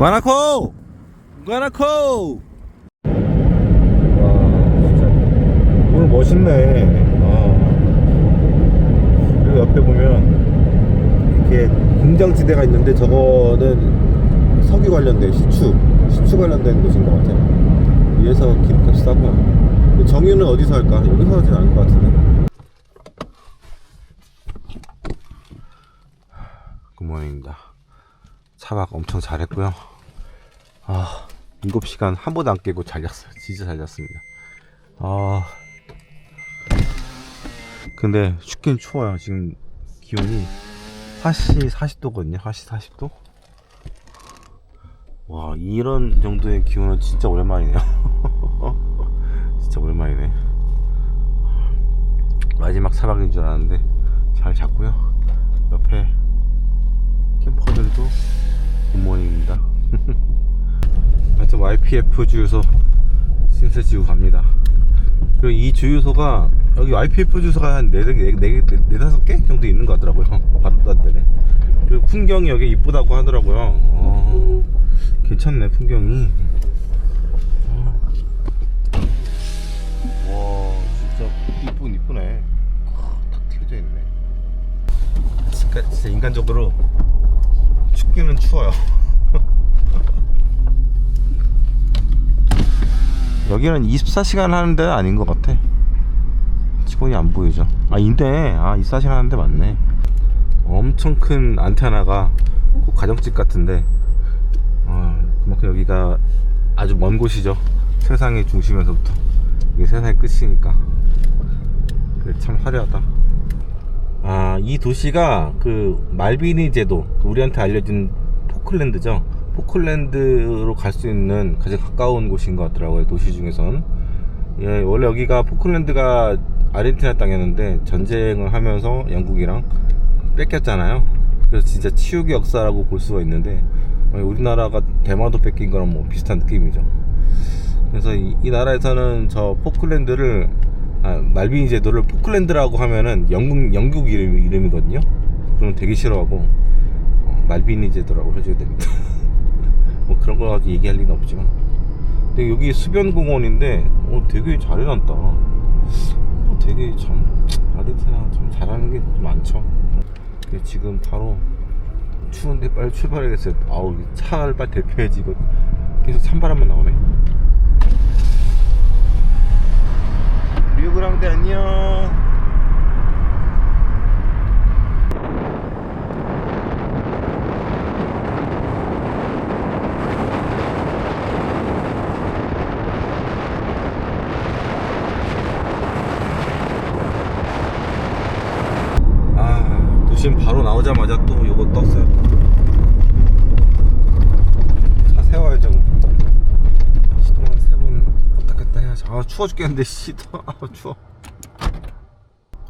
와 진짜. 오늘 멋있네. 어. 그리고 옆에 보면 이렇게 공장지대가 있는데 저거는 석유 관련된 시추 시추 관련된 곳인 것 같아요. 위에서 싸고요 근데 정유는 어디서 할까? 여기서 하진 않을 것 같은데. 굿모닝입니다. 차박 엄청 잘했고요 아 7시간 한 번도 안 깨고 잘 잤어요. 진짜 잘 잤습니다. 아. 근데 춥긴 추워요. 지금 기온이 화씨 40도거든요. 화씨 40도? 와 이런 정도의 기온은 진짜 오랜만이네요. 진짜 오랜만이네. 마지막 차박인 줄 알았는데 잘 잤고요. 옆에 캠퍼들도 굿모닝입니다 하여튼 YPF 주유소 신세 지구 갑니다. 그리고 이 주유소가 여기 YPF 주유소가 한 네, 네, 네, 네, 네 다섯 개 정도 있는 것 같더라고요. 바로 딴데네. 그리고 풍경이 여기 이쁘다고 하더라고요. 어, 괜찮네 풍경이. 와 진짜 이쁘긴 이쁘네. 탁 튀어져 있네. 진짜 인간적으로 춥기는 추워요. 여기는 24시간 하는 데 아닌 것 같아. 직원이 안 보이죠. 아, 인데, 아, 24시간 하는 데 맞네. 엄청 큰 안테나가 그 가정집 같은데, 아, 그만큼 여기가 아주 먼 곳이죠. 세상의 중심에서부터. 이게 세상의 끝이니까. 그래, 참 화려하다. 아, 이 도시가 그 말비니 제도, 우리한테 알려진 포클랜드죠. 포클랜드로 갈 수 있는 가장 가까운 곳인 것 같더라고요. 도시 중에선. 예, 원래 여기가 포클랜드가 아르헨티나 땅이었는데 전쟁을 하면서 영국이랑 뺏겼잖아요. 그래서 진짜 치유의 역사라고 볼 수가 있는데 어, 우리나라가 대마도 뺏긴 거랑 뭐 비슷한 느낌이죠. 그래서 이, 이 나라에서는 저 포클랜드를 아, 말비니 제도를 포클랜드라고 하면은 영국 영국 이름 이름이거든요. 그럼 되게 싫어하고 어, 말비니 제도라고 해줘야 됩니다. 뭐 그런 거 가지고 얘기할 리는 없지만. 근데 여기 수변공원인데 어, 되게 잘 해놨다. 어, 되게 참 아르헨티나 참 잘하는 게 많죠. 지금 바로 추운데 빨리 출발해야겠어요. 아우 차를 빨리 대표해야지 이거 계속 찬바람만 나오네. 리우그랑데 안녕. 아 도심 바로 나오자마자 또 요거 떴어요. 차 세워야죠. 뭐. 시동은 세번 갔다 해야지. 아 추워 죽겠는데 시동 아 추워.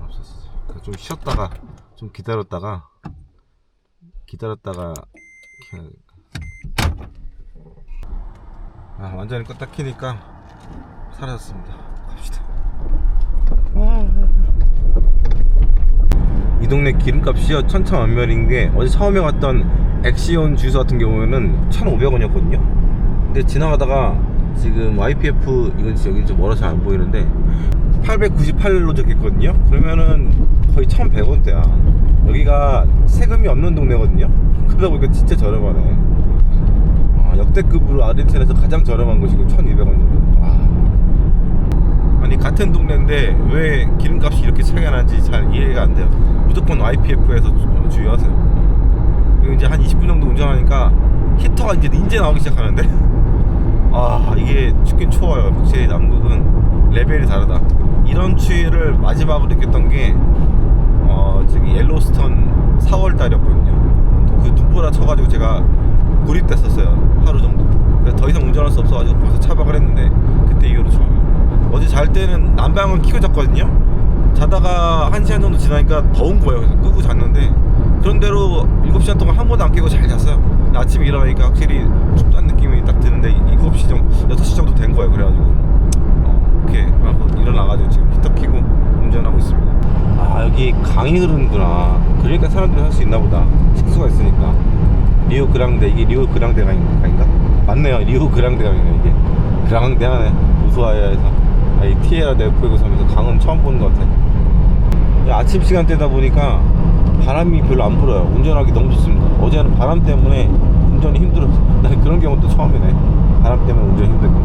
없었어. 그좀 쉬었다가 좀 기다렸다가 기다렸다가 이렇게 아 완전히 껐다 키니까 사라졌습니다. 갑시다. 이 동네 기름값이요 천차만별인 게 어제 처음에 갔던 엑시온 주유소 같은 경우에는 1,500원이었거든요. 근데 지나가다가 지금 YPF 이건 여기 좀 멀어서 안 보이는데 898로 적혀있거든요. 그러면은 거의 1,100원대야. 여기가 세금이 없는 동네거든요. 그러다 보니까 진짜 저렴하네. 아, 역대급으로 아르헨티나에서 가장 저렴한 곳이 1,200원. 아, 아니 같은 동네인데 왜 기름값이 이렇게 차이가 나는지 잘 이해가 안 돼요. 무조건 YPF에서 주의하세요. 그리고 이제 한 20분 정도 운전하니까 히터가 이제 이제 나오기 시작하는데 아 이게 춥긴 추워요. 확실히 남극은 레벨이 다르다. 이런 추위를 마지막으로 느꼈던 게 어, 저기 옐로스턴 4월 달이었거든요. 그 눈보라 쳐가지고 제가 고립됐었어요. 하루 정도. 그래서 더 이상 운전할 수 없어가지고 벌써 차박을 했는데 그때 이후로 처음이에요. 어제 잘 때는 난방을 켜고 잤거든요. 자다가 한 시간 정도 지나니까 더운 거예요. 그래서 끄고 잤는데 그런대로 7시간 동안 한 번도 안 깨고 잘 잤어요. 아침에 일어나니까 확실히 춥다는 느낌이 딱 드는데 7시 정도, 6시 정도 된 거예요. 그래가지고 어, 이렇게 하고 일어나가지고 지금 히터 켜고 운전하고 있습니다. 아 여기 강이 흐르는구나. 그러니까 사람들이 할 수 있나 보다. 식수가 있으니까. 리우 그랑데 이게 리우 그랑데가 아닌가? 맞네요 리우 그랑데가 아니네 이게 그랑데 하네 우수아야에서 아이 티에라 델포이고 섬에서 강은 처음 보는 것 같아 야, 아침 시간대다 보니까 바람이 별로 안 불어요. 운전하기 너무 좋습니다. 어제는 바람 때문에 운전이 힘들었어 난 그런 경우도 처음이네. 바람 때문에 운전이 힘들고.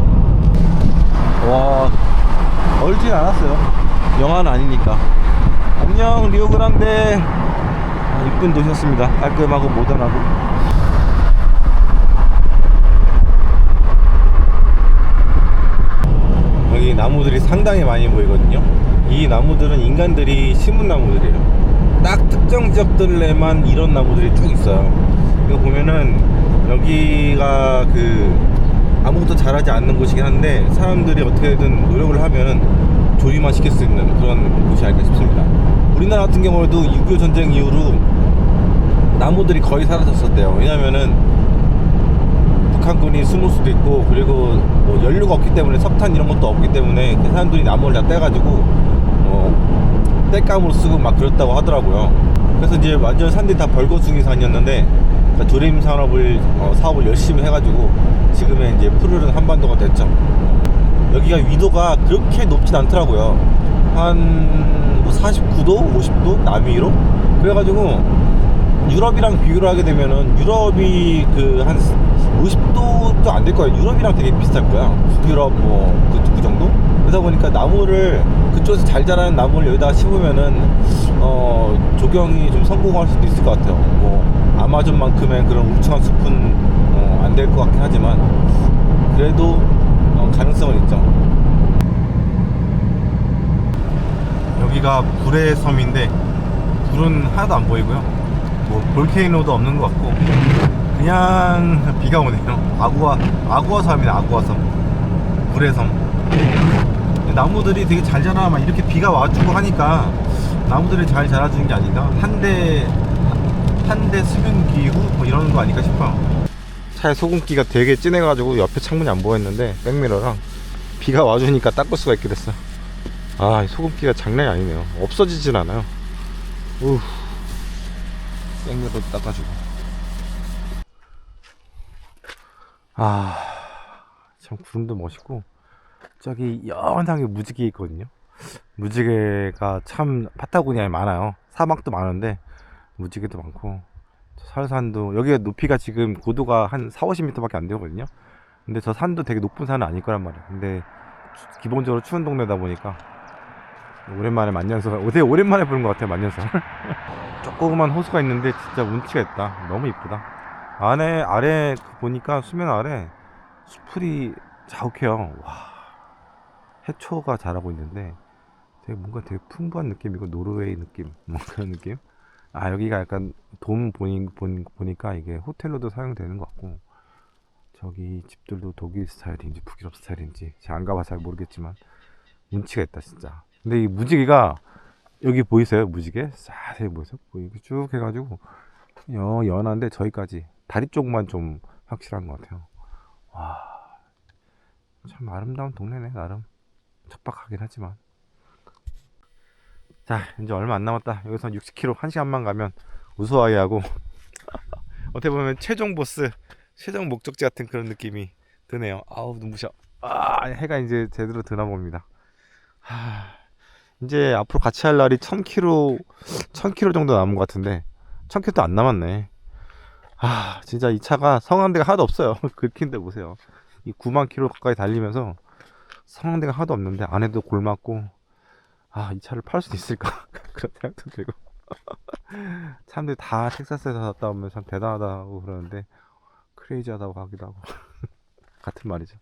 와 얼진 않았어요. 영화는 아니니까. 안녕 리오그란데. 아, 이쁜 도시였습니다. 깔끔하고 모던하고. 여기 나무들이 상당히 많이 보이거든요 이 나무들은 인간들이 심은 나무들이에요. 딱 특정 지역들에만 이런 나무들이 쭉 있어요. 이거 보면은 여기가 그 아무것도 잘하지 않는 곳이긴 한데 사람들이 어떻게든 노력을 하면은 조리만 시킬 수 있는 그런 곳이 아닐까 싶습니다. 우리나라 같은 경우에도 6.25 전쟁 이후로 나무들이 거의 사라졌었대요. 왜냐면은 북한군이 숨을 수도 있고 그리고 뭐 연료가 없기 때문에 석탄 이런 것도 없기 때문에 그 사람들이 나무를 다 떼가지고 어, 땔감으로 쓰고 막 그랬다고 하더라고요. 그래서 이제 완전 산들이 다 벌거숭이 산이었는데 그 조림 산업을 어, 사업을 열심히 해가지고 지금의 이제 푸르른 한반도가 됐죠. 여기가 위도가 그렇게 높진 않더라고요. 한 49도, 50도 남위로 그래가지고 유럽이랑 비교를 하게 되면은 유럽이 그 한 50도도 안 될 거예요. 유럽이랑 되게 비슷할 거야. 북유럽 뭐그 그 정도? 그러다 보니까 나무를 그쪽에서 잘 자라는 나무를 여기다가 심으면은 어 조경이 좀 성공할 수도 있을 것 같아요. 뭐 아마존만큼의 그런 울창한 숲은 어, 안될 것 같긴 하지만 그래도 어, 가능성은 있죠. 여기가 불의 섬인데 불은 하나도 안 보이고요. 뭐 볼케이노도 없는 것 같고 그냥 비가 오네요. 아구아 아구아 섬이네 아구아 섬. 불의 섬. 나무들이 되게 잘 자라 막 이렇게 비가 와주고 하니까 나무들이 잘 자라주는 게 아닌가? 한대 한대 수분 기 후 뭐 이런 거 아닐까 싶어요. 차에 소금기가 되게 진해가지고 옆에 창문이 안 보였는데 백미러랑 비가 와주니까 닦을 수가 있게 됐어. 아, 이 소금기가 장난이 아니네요. 없어지진 않아요. 우. 생으로 닦아주고. 아, 참 구름도 멋있고 저기 연하게 무지개 있거든요. 무지개가 참 파타고니아에 많아요. 사막도 많은데 무지개도 많고 저 설산도 여기가 높이가 지금 고도가 한 4, 50m밖에 안 되거든요. 근데 저 산도 되게 높은 산은 아닐 거란 말이에요. 근데 추- 기본적으로 추운 동네다 보니까 오랜만에 만년설 되게 오랜만에 보는 것 같아요 만년설 조그만 호수가 있는데 진짜 운치가 있다 너무 이쁘다 안에 아래 그 보니까 수면 아래 수풀이 자욱해요 와 해초가 자라고 있는데 되게 뭔가 되게 풍부한 느낌이고 노르웨이 느낌 뭐 그런 느낌? 아 여기가 약간 돔 보니, 보니, 보니까 이게 호텔로도 사용되는 것 같고 저기 집들도 독일 스타일인지 북유럽 스타일인지 제가 안 가봐서 잘 모르겠지만 운치가 있다 진짜. 근데 이 무지개가 여기 보이세요? 무지개? 자세히 보이세요? 뭐 이렇게 쭉 해가지고 여, 연한데 저기까지 다리 쪽만 좀 확실한 것 같아요. 와 참 아름다운 동네네 나름 척박하긴 하지만. 자 이제 얼마 안 남았다. 여기서 60km 1시간만 가면 우수하게 하고 어떻게 보면 최종 보스 최종 목적지 같은 그런 느낌이 드네요. 아우 눈부셔. 아 해가 이제 제대로 드나 봅니다. 하, 이제 앞으로 같이 할 날이 1000km 1000km 정도 남은 것 같은데 1000km도 안 남았네. 아 진짜 이 차가 성황대가 하나도 없어요. 긁힌 데 보세요. 이 9만 km 가까이 달리면서 성황대가 하나도 없는데 안에도 골맞고 아 이 차를 팔 수도 있을까? 그런 생각도 들고. 사람들이 다 텍사스에서 갔다 오면 참 대단하다고 그러는데 크레이지하다고 하기도 하고. 같은 말이죠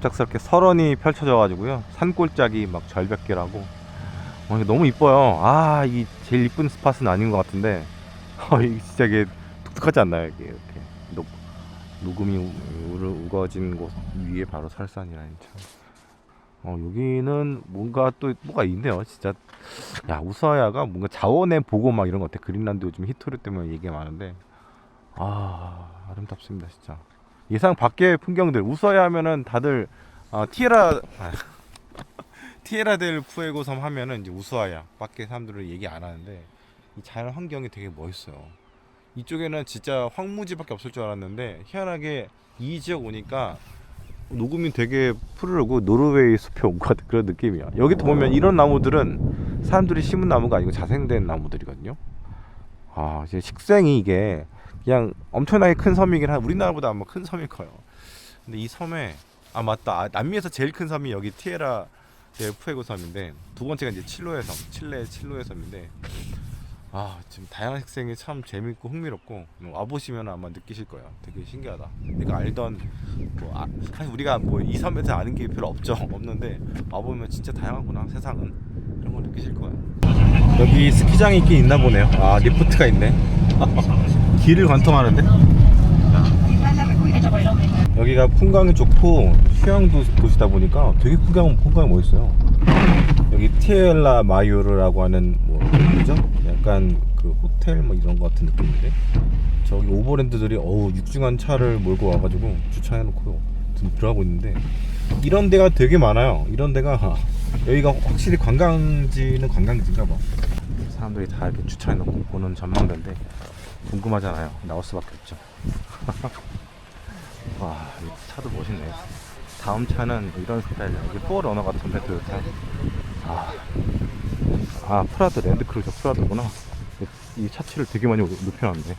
갑작스럽게 설원이 펼쳐져가지고요. 산골짜기 막 절벽길하고. 어, 너무 이뻐요. 아 이 제일 이쁜 스팟은 아닌 것 같은데. 어, 이게 진짜 이게 독특하지 않나요 이게 이렇게? 녹, 녹음이 우거진 곳 위에 바로 설산이라니 참. 어, 여기는 뭔가 또 뭐가 있네요 진짜. 야 우서야가 뭔가 자원의 보고 막 이런 것 같아. 그린란드 요즘 히토리 때문에 얘기가 많은데. 아 아름답습니다 진짜 예상 밖의 풍경들 우서야 하면은 다들 아, 티에라 아, 티에라 델 푸에고 섬 하면은 이제 우수아야 밖에 사람들은 얘기 안 하는데 이 자연 환경이 되게 멋있어요. 이쪽에는 진짜 황무지밖에 없을 줄 알았는데 희한하게 이 지역 오니까 녹음이 되게 푸르르고 노르웨이 숲에 온 것 같은 그런 느낌이야. 여기 보면 이런 나무들은 사람들이 심은 나무가 아니고 자생된 나무들이거든요. 아 이제 식생이 이게 그냥 엄청나게 큰 섬이긴 한 우리나라보다 아마 큰 섬일 거예요. 근데 이 섬에 아 맞다 아, 남미에서 제일 큰 섬이 여기 티에라 델 푸에고 섬인데 두 번째가 이제 칠로의 섬 칠레 칠로의 섬인데 아 지금 다양한 식생이 참 재밌고 흥미롭고 와 보시면 아마 느끼실 거예요. 되게 신기하다. 내가 알던 뭐 아, 사실 우리가 뭐 이 섬에서 아는 게 별로 없죠 없는데 와 보면 진짜 다양하구나 세상은 이런 걸 느끼실 거예요. 여기 스키장이 있긴 있나 보네요. 아 리프트가 있네. 길을 관통하는데 여기가 풍광이 좋고 휴양도 도시다 보니까 되게 풍광 풍광이 멋있어요. 여기 티엘라 마요르라고 하는 뭐 뭐죠? 약간 그 호텔 뭐 이런 거 같은 느낌인데 저기 오버랜드들이 어우 육중한 차를 몰고 와가지고 주차해놓고 들어가고 있는데 이런 데가 되게 많아요. 이런 데가 여기가 확실히 관광지는 관광지인가 봐. 사람들이 다 이렇게 주차해 놓고 보는 전망대인데 궁금하잖아요. 나올 수밖에 없죠. 와, 이 차도 멋있네. 다음 차는 이런 스타일. 여기 포어러너 같은데 토요타. 아, 아 프라드 랜드크루저 프라드구나. 이 차체를 되게 많이 높여놨네.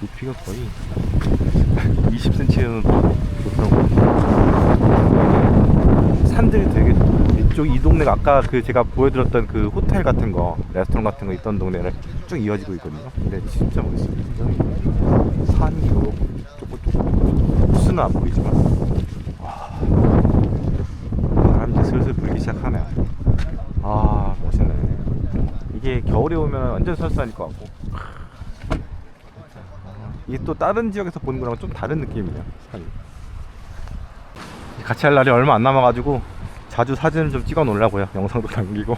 높이가 거의 20cm는 높여놓은 것 같아. 이쪽 이 동네가 아까 그 제가 보여드렸던 그 호텔 같은 거 레스토랑 같은 거 있던 동네를 쭉 이어지고 있거든요 근데 진짜 멋있어요 산이 이렇고 쪼꼬쪼꼬 수는 안 보이지만 와 바람이 슬슬 불기 시작하네요 아 멋있네 이게 겨울에 오면 완전 설사할 것 같고 이게 또 다른 지역에서 보는 거랑 좀 다른 느낌이에요 산이 같이 할 날이 얼마 안 남아가지고 자주 사진을 좀 찍어 놓으려고요. 영상도 남기고.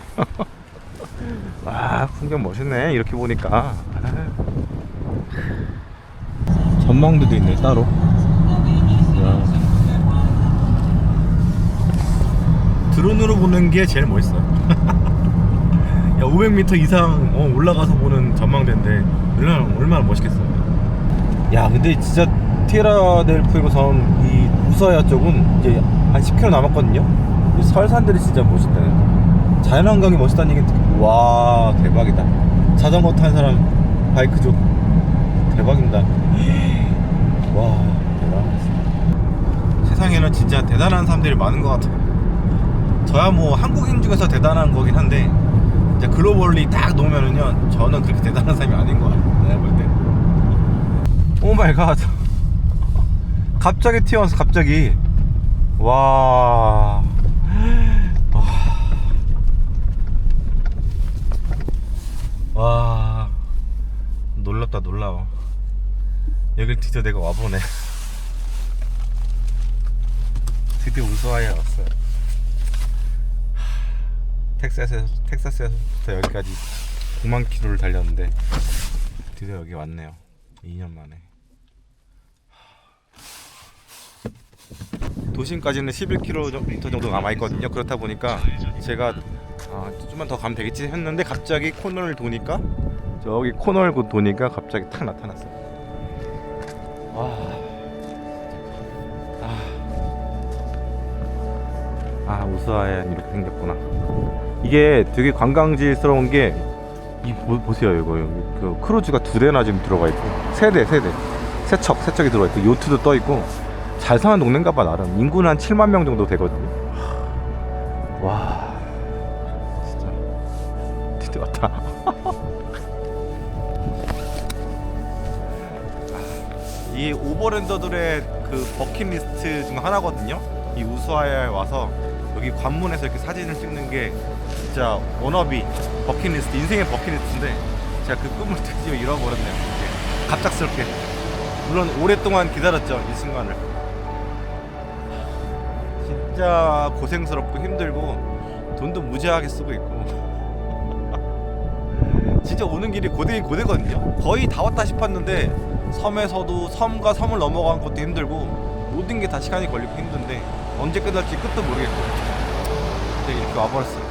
와 풍경 멋있네. 이렇게 보니까. 전망대도 있네 따로. 야. 드론으로 보는 게 제일 멋있어요. 야 500m 이상 어, 올라가서 보는 전망대인데 얼마나, 얼마나 멋있겠어요. 야 근데 진짜 티에라 델 푸에고 섬이 우서야 쪽은 이제 한 10km 남았거든요. 이 설산들이 진짜 멋있다. 자연환경이 멋있다는 얘기 와 대박이다. 자전거 타는 사람 바이크족 대박입니다. 와 대박 세상에는 진짜 대단한 사람들이 많은 것 같아요. 저야 뭐 한국인 중에서 대단한 거긴 한데 이제 글로벌리 딱 놓으면은요 저는 그렇게 대단한 사람이 아닌 것 같아요. 내가 볼 때. 오 마이 갓. 갑자기 튀어나와서 갑자기. 와... 와... 와... 놀랍다 놀라워. 여길 드디어 내가 와보네. 드디어 우수아에 왔어요. 텍사스에서, 텍사스에서부터 여기까지 9만 킬로를 달렸는데 드디어 여기 왔네요. 2년 만에. 도심까지는 11km 정도 남아있거든요. 그렇다 보니까 제가 아, 좀만 더 가면 되겠지 했는데 갑자기 코너를 도니까 저기 코너를 곧 도니까 갑자기 탁 나타났어요. 와... 아, 아 우스아엔 이렇게 생겼구나. 이게 되게 관광지스러운 게 이 보세요 이거. 여기 그 크루즈가 두 대나 지금 들어가 있고 세대 세대. 세척 세척이 들어가 있고 요트도 떠 있고 잘 사는 동네인가 봐 나름. 인구는 한 7만 명 정도 되거든요. 와 이 오버랜더들의 그 버킷리스트 중 하나거든요. 이 우수아에 와서 여기 관문에서 이렇게 사진을 찍는 게 진짜 워너비 버킷리스트 인생의 버킷리스트인데 제가 그 꿈을 드디어 이뤄버렸네요. 이게 갑작스럽게. 물론 오랫동안 기다렸죠 이 순간을. 진짜 고생스럽고 힘들고 돈도 무지하게 쓰고 있고. 진짜 오는 길이 고되긴 고되거든요. 거의 다 왔다 싶었는데 섬에서도 섬과 섬을 넘어가는 것도 힘들고 모든 게 다 시간이 걸리고 힘든데 언제 끝날지 끝도 모르겠고. 근데 이렇게 와버렸어요